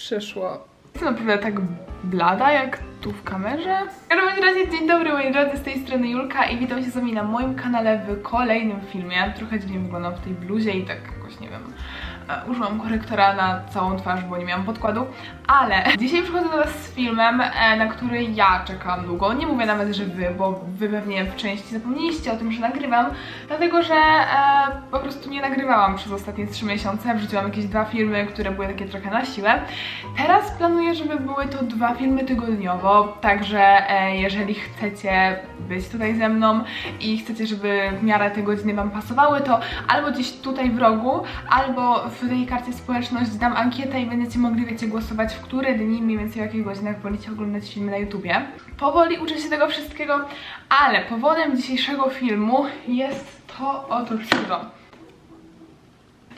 przyszło. Jest naprawdę tak blada jak tu w kamerze. Każdym razie dzień dobry moi drodzy, z tej strony Julka i witam się z wami na moim kanale w kolejnym filmie. Trochę dziwnie wyglądam w tej bluzie i tak jakoś nie wiem. Użyłam korektora na całą twarz, bo nie miałam podkładu, ale dzisiaj przychodzę do Was z filmem, e, na który ja czekałam długo. Nie mówię nawet, że Wy, bo Wy pewnie w części zapomnieliście o tym, że nagrywam, dlatego że e, po prostu nie nagrywałam przez ostatnie 3 miesiące. Wrzuciłam jakieś dwa filmy, które były takie trochę na siłę. Teraz planuję, żeby były to dwa filmy tygodniowo, także e, jeżeli chcecie być tutaj ze mną i chcecie, żeby w miarę te godziny Wam pasowały, to albo gdzieś tutaj w rogu, albo w tej karcie społeczność dam ankietę i będziecie mogli, wiecie, głosować w które dni, mniej więcej o jakich godzinach wolicie oglądać filmy na YouTubie. Powoli uczę się tego wszystkiego, ale powodem dzisiejszego filmu jest to otóż to.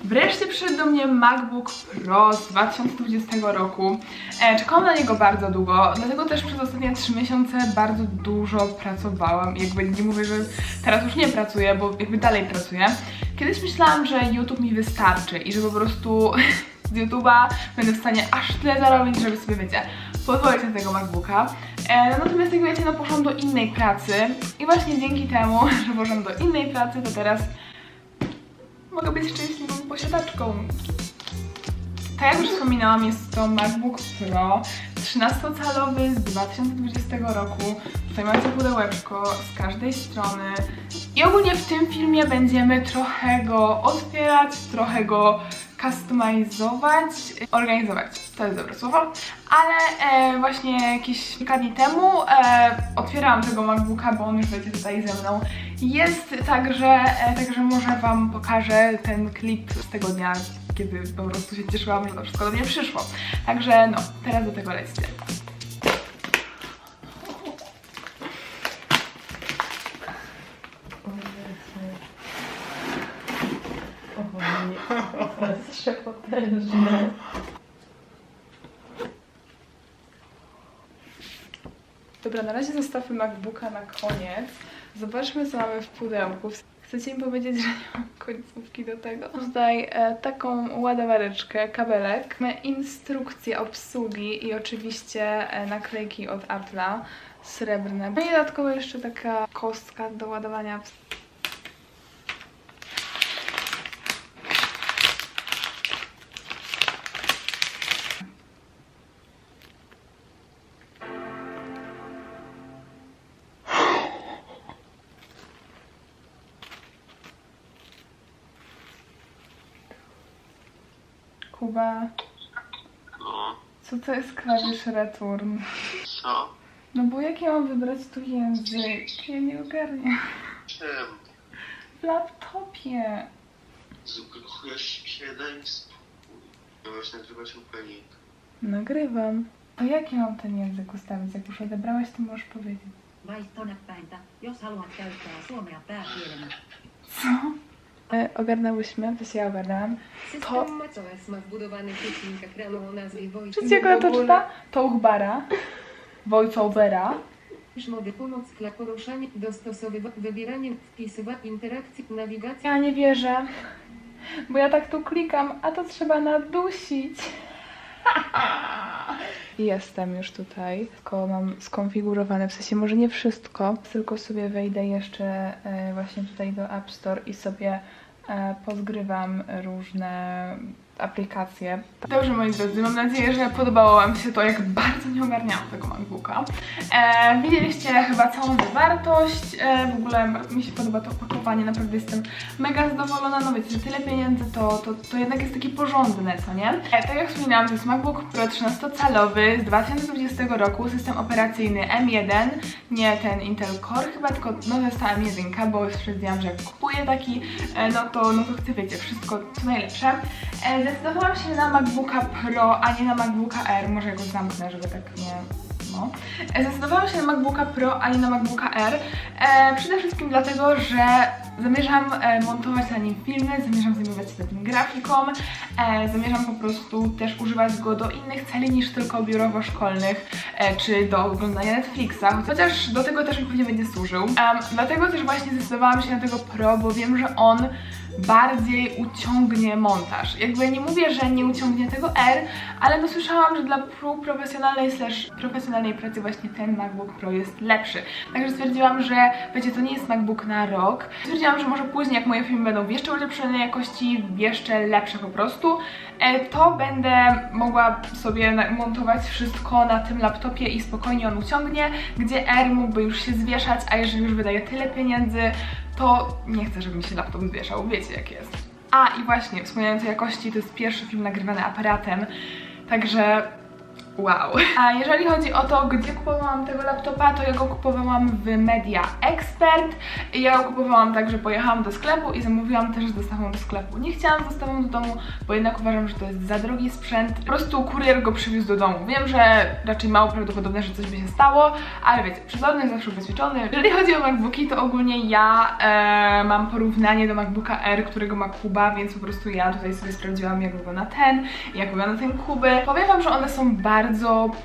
Wreszcie przyszedł do mnie MacBook Pro z 2020 roku. E, czekałam na niego bardzo długo, dlatego też przez ostatnie 3 miesiące bardzo dużo pracowałam. Jakby nie mówię, że teraz już nie pracuję, bo jakby dalej pracuję. Kiedyś myślałam, że YouTube mi wystarczy i że po prostu z YouTube'a będę w stanie aż tyle zarobić, żeby sobie, wiecie, pozwolić na tego MacBooka. E, natomiast jak wiecie, no poszłam do innej pracy i właśnie dzięki temu, że poszłam do innej pracy, to teraz mogę być szczęśliwą posiadaczką. Tak jak już wspominałam, jest to MacBook Pro 13-calowy z 2020 roku. Tutaj macie pudełeczko z każdej strony. I ogólnie w tym filmie będziemy trochę go otwierać, trochę go kustomizować, organizować. To jest dobre słowo. Ale e, właśnie jakieś kilka dni temu e, otwierałam tego MacBooka, bo on już wiecie tutaj ze mną jest, także, e, także może Wam pokażę ten klip z tego dnia, kiedy po prostu się cieszyłam, że to wszystko do mnie przyszło. Także no, teraz do tego lećcie. Dobra, na razie zostawmy MacBooka na koniec. Zobaczmy, co mamy w pudełku. Chcecie mi powiedzieć, że nie mam końcówki do tego? Tutaj e, taką ładowareczkę, kabelek, mamy instrukcję obsługi i oczywiście e, naklejki od Apple'a srebrne. No i dodatkowo jeszcze taka kostka do ładowania. Kuba, No, co to jest klawisz return? co? No bo jak ja mam wybrać tu język? Ja nie ogarniam. Czym? W laptopie. Zablokujesz się, daj mi spokój. Miałeś nagrywać opening. Nagrywam. A jak ja mam ten język ustawić? Jak już odebrałaś, to możesz powiedzieć. Vaihto näppäintä, jos haluat käyttää suomea pääkielenä. Co? E, ogarnęłyśmy, to się ja ogarnęłam. System macOS ma wbudowany ekranu o nazwie jak ona to czyta? Touchbara. Voiceovera. Mody pomoc dla poruszania, dostosowywania, wybieranie, wpisywania, interakcji, nawigacji. Ja nie wierzę. Bo ja tak tu klikam, a to trzeba nadusić. Jestem już tutaj, tylko mam skonfigurowane, w sensie może nie wszystko, tylko sobie wejdę jeszcze e, właśnie tutaj do App Store i sobie pozgrywam różne aplikacje. Dobrze moi drodzy, mam nadzieję, że podobało Wam się to, jak bardzo nie ogarniałam tego MacBooka. E, widzieliście chyba całą zawartość, e, w ogóle mi się podoba to opakowanie, naprawdę jestem mega zadowolona, no wiecie, że tyle pieniędzy to, to, to jednak jest takie porządne, co nie? E, tak jak wspominałam, to jest MacBook Pro 13-calowy z 2020 roku, system operacyjny M1, nie ten Intel Core chyba, tylko no to jest ta M1, bo już stwierdziłam, że jak kupuję taki, e, no to, no to chcę, wiecie, wszystko co najlepsze. E, zdecydowałam się na MacBooka Pro, a nie na MacBooka Air, może go zamknę, żeby tak nie... No. E, Zdecydowałam się na MacBooka Pro, a nie na MacBooka Air. E, przede wszystkim dlatego, że zamierzam e, montować na nim filmy, zamierzam zajmować się tym grafiką, e, zamierzam po prostu też używać go do innych celi niż tylko biurowo-szkolnych, e, czy do oglądania Netflixa, chociaż do tego też mi pewnie będzie służył. Em, dlatego też właśnie zdecydowałam się na tego Pro, bo wiem, że on bardziej uciągnie montaż. Jakby nie mówię, że nie uciągnie tego R, ale no słyszałam, że dla prób profesjonalnej slash profesjonalnej pracy właśnie ten MacBook Pro jest lepszy. Także stwierdziłam, że wiecie, to nie jest MacBook na rok. Stwierdziłam, że może później, jak moje filmy będą w jeszcze ulepszonej jakości, jeszcze lepsze po prostu, e, to będę mogła sobie montować wszystko na tym laptopie i spokojnie on uciągnie, gdzie R mógłby już się zwieszać, a jeżeli już wydaje tyle pieniędzy, to nie chcę, żeby mi się laptop zwieszał. Wiecie jak jest. A i właśnie, wspomniając o jakości, to jest pierwszy film nagrywany aparatem, także wow. A jeżeli chodzi o to, gdzie kupowałam tego laptopa, to ja go kupowałam w Media Expert. Ja go kupowałam tak, że pojechałam do sklepu i zamówiłam też z dostawą do sklepu. Nie chciałam z dostawą do domu, bo jednak uważam, że to jest za drogi sprzęt. Po prostu kurier go przywiózł do domu. Wiem, że raczej mało prawdopodobne, że coś by się stało, ale wiecie, przezorny zawsze ubezpieczony. Jeżeli chodzi o MacBooki, to ogólnie ja e, mam porównanie do MacBooka R, którego ma Kuba, więc po prostu ja tutaj sobie sprawdziłam, jak wygląda ten, jak wygląda ten Kuby. Powiem wam, że one są bardzo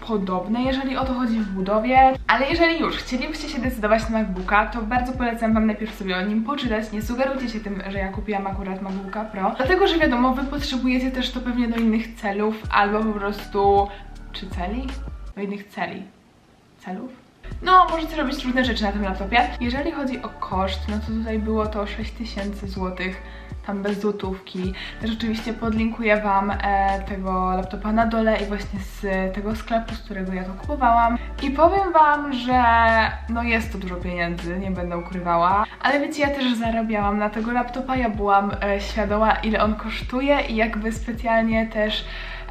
podobne, jeżeli o to chodzi w budowie, ale jeżeli już chcielibyście się decydować na MacBooka, to bardzo polecam wam najpierw sobie o nim poczytać. Nie sugerujcie się tym, że ja kupiłam akurat MacBooka Pro, dlatego, że wiadomo, wy potrzebujecie też to pewnie do innych celów, albo po prostu... czy celi? Do innych celi. Celów? No, możecie robić różne rzeczy na tym laptopie. Jeżeli chodzi o koszt, no to tutaj było to 6000 zł, tam bez złotówki. Też oczywiście podlinkuję Wam e, tego laptopa na dole i właśnie z tego sklepu, z którego ja to kupowałam. I powiem Wam, że no jest to dużo pieniędzy, nie będę ukrywała. Ale wiecie, ja też zarabiałam na tego laptopa, ja byłam e, świadoma ile on kosztuje i jakby specjalnie też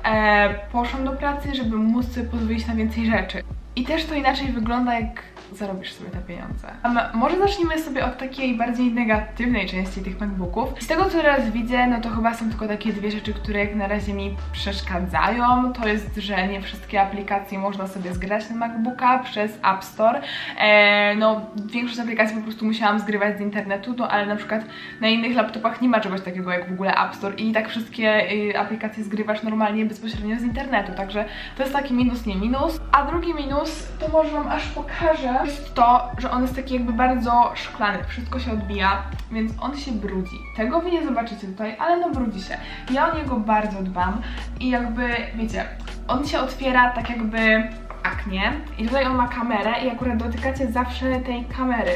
e, poszłam do pracy, żeby móc sobie pozwolić na więcej rzeczy. I też to inaczej wygląda, jak zarobisz sobie te pieniądze. Może zacznijmy sobie od takiej bardziej negatywnej części tych MacBooków. Z tego, co teraz widzę, no to chyba są tylko takie dwie rzeczy, które jak na razie mi przeszkadzają. To jest, że nie wszystkie aplikacje można sobie zgrać na MacBooka przez App Store. E, no, większość aplikacji po prostu musiałam zgrywać z internetu, no ale na przykład na innych laptopach nie ma czegoś takiego jak w ogóle App Store i tak wszystkie y, aplikacje zgrywasz normalnie bezpośrednio z internetu, także to jest taki minus, nie minus. A drugi minus, to może Wam aż pokażę, jest to, że on jest taki jakby bardzo szklany, wszystko się odbija, więc on się brudzi. Tego Wy nie zobaczycie tutaj, ale no brudzi się. Ja o niego bardzo dbam i jakby, wiecie, on się otwiera tak jakby aknie i tutaj on ma kamerę i akurat dotykacie zawsze tej kamery,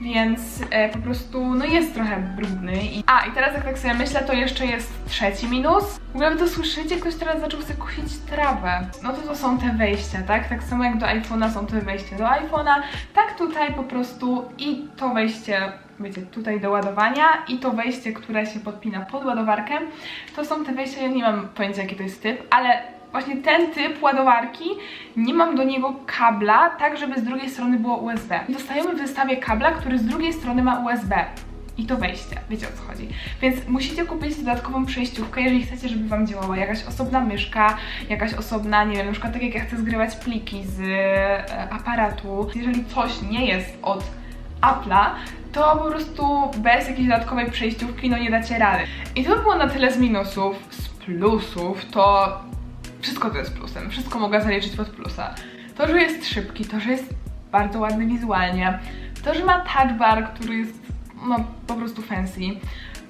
więc e, po prostu no jest trochę brudny. I... A i teraz jak tak sobie myślę, to jeszcze jest trzeci minus. W ogóle wy to słyszycie? Ktoś teraz zaczął sobie kusić trawę. No to to są te wejścia, tak? Tak samo jak do iPhone'a są te wejścia do iPhone'a, tak tutaj po prostu i to wejście wiecie, tutaj do ładowania i to wejście, które się podpina pod ładowarkę, to są te wejścia, ja nie mam pojęcia jaki to jest typ, ale właśnie ten typ ładowarki, nie mam do niego kabla, tak żeby z drugiej strony było USB. Dostajemy w zestawie kabla, który z drugiej strony ma USB. I to wejście, wiecie o co chodzi. Więc musicie kupić dodatkową przejściówkę, jeżeli chcecie, żeby Wam działała jakaś osobna myszka, jakaś osobna, nie wiem, na przykład tak jak ja chcę zgrywać pliki z e, aparatu. Jeżeli coś nie jest od Apple'a, to po prostu bez jakiejś dodatkowej przejściówki no nie dacie rady. I to by było na tyle z minusów. Z plusów to wszystko to jest plusem, wszystko mogę zaliczyć pod plusa. To, że jest szybki, to, że jest bardzo ładny wizualnie, to, że ma touch bar, który jest no po prostu fancy,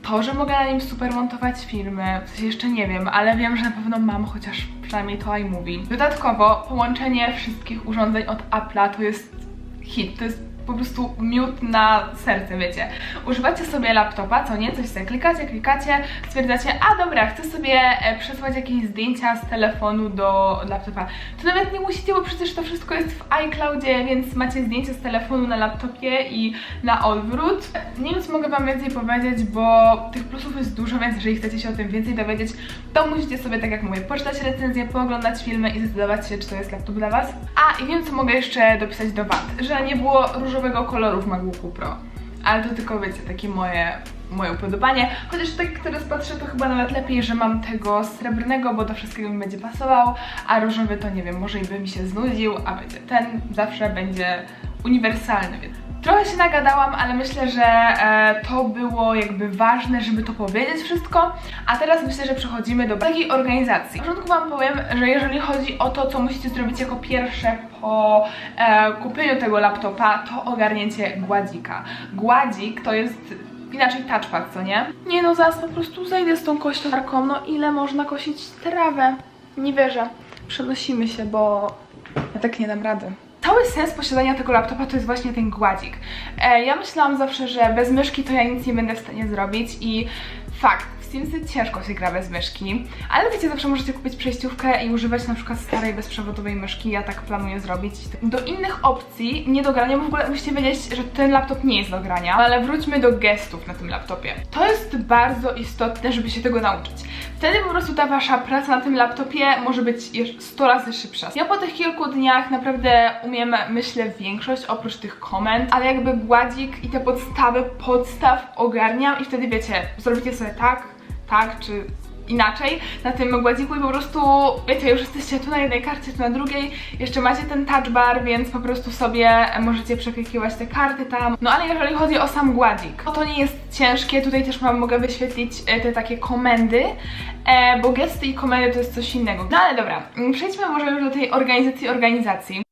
to, że mogę na nim super montować filmy, w sensie jeszcze nie wiem, ale wiem, że na pewno mam, chociaż przynajmniej to iMovie. Dodatkowo połączenie wszystkich urządzeń od Apple'a to jest hit, to jest po prostu miód na serce, wiecie. Używacie sobie laptopa, co nie, coś sobie klikacie, klikacie, stwierdzacie, a dobra, chcę sobie e, przesłać jakieś zdjęcia z telefonu do laptopa. To nawet nie musicie, bo przecież to wszystko jest w iCloudzie, więc macie zdjęcia z telefonu na laptopie i na odwrót. Nie wiem, co mogę Wam więcej powiedzieć, bo tych plusów jest dużo, więc jeżeli chcecie się o tym więcej dowiedzieć, to musicie sobie, tak jak mówię, poczytać recenzję, pooglądać filmy i zdecydować się, czy to jest laptop dla Was. A, i wiem, co mogę jeszcze dopisać do wad, że nie było różowego koloru w MacBooku Pro. Ale to tylko, wiecie, takie moje, moje upodobanie. Chociaż tak teraz patrzę, to chyba nawet lepiej, że mam tego srebrnego, bo do wszystkiego mi będzie pasował, a różowy to nie wiem, może i by mi się znudził, a wiecie, ten zawsze będzie uniwersalny, więc Trochę się nagadałam, ale myślę, że e, to było jakby ważne, żeby to powiedzieć wszystko. A teraz myślę, że przechodzimy do takiej organizacji. Na początku Wam powiem, że jeżeli chodzi o to, co musicie zrobić jako pierwsze po e, kupieniu tego laptopa, to ogarnięcie gładzika. Gładzik to jest inaczej touchpad, co nie? Nie no, zaraz po prostu zejdę z tą kościarką, no ile można kosić trawę? Nie wierzę. Przenosimy się, bo ja tak nie dam rady. Cały sens posiadania tego laptopa to jest właśnie ten gładzik. E, ja myślałam zawsze, że bez myszki to ja nic nie będę w stanie zrobić i fakt, w Simsy ciężko się gra bez myszki, ale wiecie, zawsze możecie kupić przejściówkę i używać na przykład starej bezprzewodowej myszki, ja tak planuję zrobić. Do innych opcji, nie do grania, bo w ogóle musicie wiedzieć, że ten laptop nie jest do grania, ale wróćmy do gestów na tym laptopie. To jest bardzo istotne, żeby się tego nauczyć. Wtedy po prostu ta wasza praca na tym laptopie może być jeszcze 100 razy szybsza. Ja po tych kilku dniach naprawdę umiem, myślę, większość oprócz tych komend, ale jakby gładzik i te podstawy podstaw ogarniam i wtedy wiecie, zrobicie sobie tak, tak czy inaczej na tym gładziku i po prostu, wiecie, już jesteście tu na jednej karcie, tu na drugiej, jeszcze macie ten touch bar, więc po prostu sobie możecie przeklikiwać te karty tam. No ale jeżeli chodzi o sam gładzik, no to nie jest ciężkie, tutaj też mam, mogę wyświetlić e, te takie komendy, e, bo gesty i komendy to jest coś innego. No ale dobra, mm, przejdźmy może już do tej organizacji organizacji.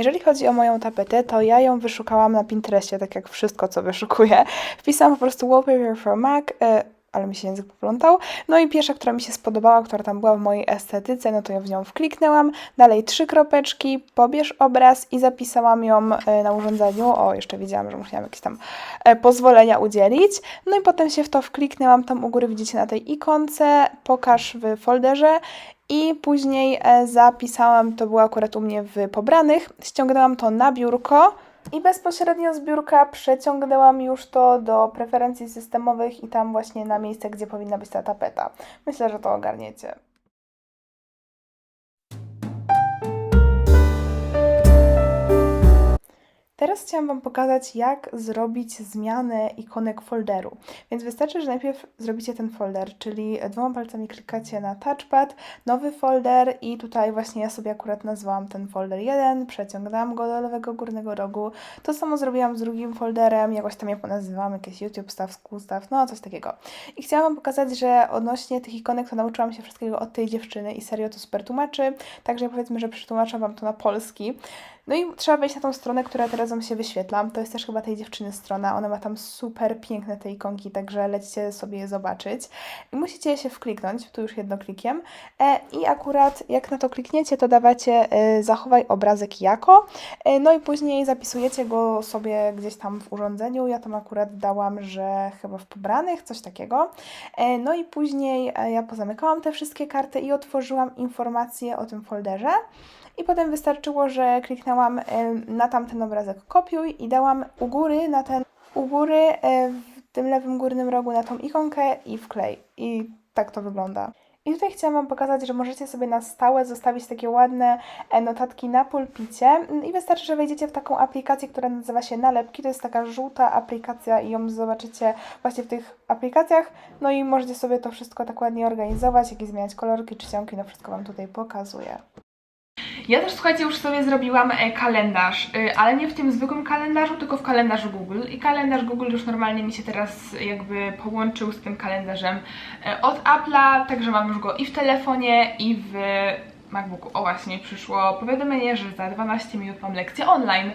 Jeżeli chodzi o moją tapetę, to ja ją wyszukałam na Pinterestie, tak jak wszystko, co wyszukuję. Wpisałam po prostu wallpaper for Mac, e, ale mi się język poplątał. No i pierwsza, która mi się spodobała, która tam była w mojej estetyce, no to ja w nią wkliknęłam. Dalej trzy kropeczki, pobierz obraz i zapisałam ją e, na urządzeniu. O, jeszcze widziałam, że musiałam jakieś tam e, pozwolenia udzielić. No i potem się w to wkliknęłam, tam u góry widzicie na tej ikonce, pokaż w folderze i później e, zapisałam, to było akurat u mnie w pobranych, ściągnęłam to na biurko i bezpośrednio z biurka przeciągnęłam już to do preferencji systemowych i tam właśnie na miejsce, gdzie powinna być ta tapeta. Myślę, że to ogarniecie. Teraz chciałam Wam pokazać, jak zrobić zmianę ikonek folderu. Więc wystarczy, że najpierw zrobicie ten folder, czyli dwoma palcami klikacie na touchpad, nowy folder i tutaj właśnie ja sobie akurat nazwałam ten folder 1, przeciągnęłam go do lewego górnego rogu. To samo zrobiłam z drugim folderem, jakoś tam je ponazywałam, jakieś YouTube school stuff, no coś takiego. I chciałam Wam pokazać, że odnośnie tych ikonek to nauczyłam się wszystkiego od tej dziewczyny i serio to super tłumaczy, także powiedzmy, że przetłumaczę Wam to na polski. No i trzeba wejść na tą stronę, która teraz Wam się wyświetla. To jest też chyba tej dziewczyny strona. Ona ma tam super piękne te ikonki, także lećcie sobie je zobaczyć. I musicie się wkliknąć, tu już jednoklikiem. E, I akurat jak na to klikniecie, to dawacie e, zachowaj obrazek jako. E, no i później zapisujecie go sobie gdzieś tam w urządzeniu. Ja tam akurat dałam, że chyba w pobranych, coś takiego. E, no i później e, ja pozamykałam te wszystkie karty i otworzyłam informacje o tym folderze. I potem wystarczyło, że kliknęłam na tamten obrazek kopiuj i dałam u góry na ten, u góry e, w tym lewym górnym rogu na tą ikonkę i wklej. I tak to wygląda. I tutaj chciałam Wam pokazać, że możecie sobie na stałe zostawić takie ładne e, notatki na pulpicie Mm, i wystarczy, że wejdziecie w taką aplikację, która nazywa się Nalepki. To jest taka żółta aplikacja i ją zobaczycie właśnie w tych aplikacjach. No i możecie sobie to wszystko tak ładnie organizować, jakieś zmieniać kolorki, czcionki, no wszystko Wam tutaj pokazuję. Ja też, słuchajcie, już sobie zrobiłam e, kalendarz, y, ale nie w tym zwykłym kalendarzu, tylko w kalendarzu Google. I kalendarz Google już normalnie mi się teraz jakby połączył z tym kalendarzem e, od Apple'a, także mam już go i w telefonie, i w MacBooku. O właśnie, przyszło powiadomienie, że za 12 minut mam lekcję online.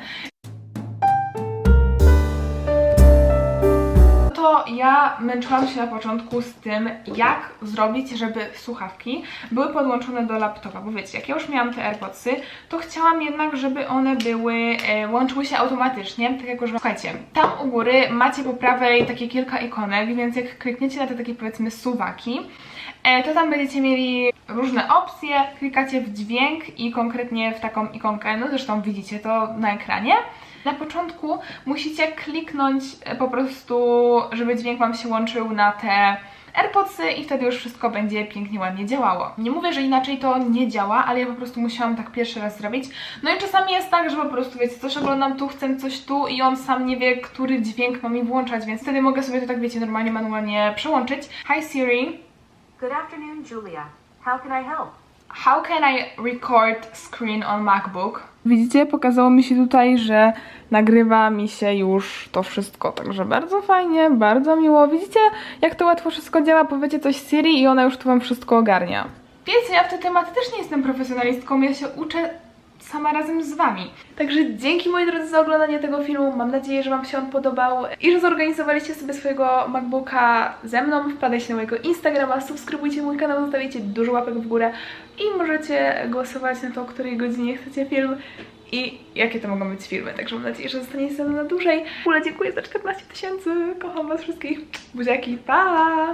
To ja męczyłam się na początku z tym, jak zrobić, żeby słuchawki były podłączone do laptopa, bo wiecie, jak ja już miałam te AirPodsy, to chciałam jednak, żeby one były, e, łączyły się automatycznie, tak jako, że słuchajcie, tam u góry macie po prawej takie kilka ikonek, więc jak klikniecie na te takie powiedzmy suwaki, e, to tam będziecie mieli różne opcje, klikacie w dźwięk i konkretnie w taką ikonkę, no zresztą widzicie to na ekranie. Na początku musicie kliknąć e, po prostu, żeby dźwięk Wam się łączył na te AirPodsy i wtedy już wszystko będzie pięknie, ładnie działało. Nie mówię, że inaczej to nie działa, ale ja po prostu musiałam tak pierwszy raz zrobić. No i czasami jest tak, że po prostu wiecie, coś oglądam tu, chcę coś tu i on sam nie wie, który dźwięk ma mi włączać, więc wtedy mogę sobie to tak, wiecie, normalnie, manualnie przełączyć. Hi Siri, Good afternoon, Julia. How can I help? How can I record screen on MacBook? Widzicie, pokazało mi się tutaj, że nagrywa mi się już to wszystko, także bardzo fajnie, bardzo miło. Widzicie, jak to łatwo wszystko działa? Powiecie coś Siri i ona już tu wam wszystko ogarnia. Wiecie, ja w te tematy też nie jestem profesjonalistką, ja się uczę sama razem z Wami. Także dzięki moi drodzy za oglądanie tego filmu. Mam nadzieję, że Wam się on podobał i że zorganizowaliście sobie swojego MacBooka ze mną. Wpadajcie na mojego Instagrama, subskrybujcie mój kanał, zostawicie dużo łapek w górę i możecie głosować na to, o której godzinie chcecie film i jakie to mogą być filmy. Także mam nadzieję, że zostaniecie ze mną na dłużej. W ogóle dziękuję za 14 tysięcy. Kocham Was wszystkich. Buziaki, pa!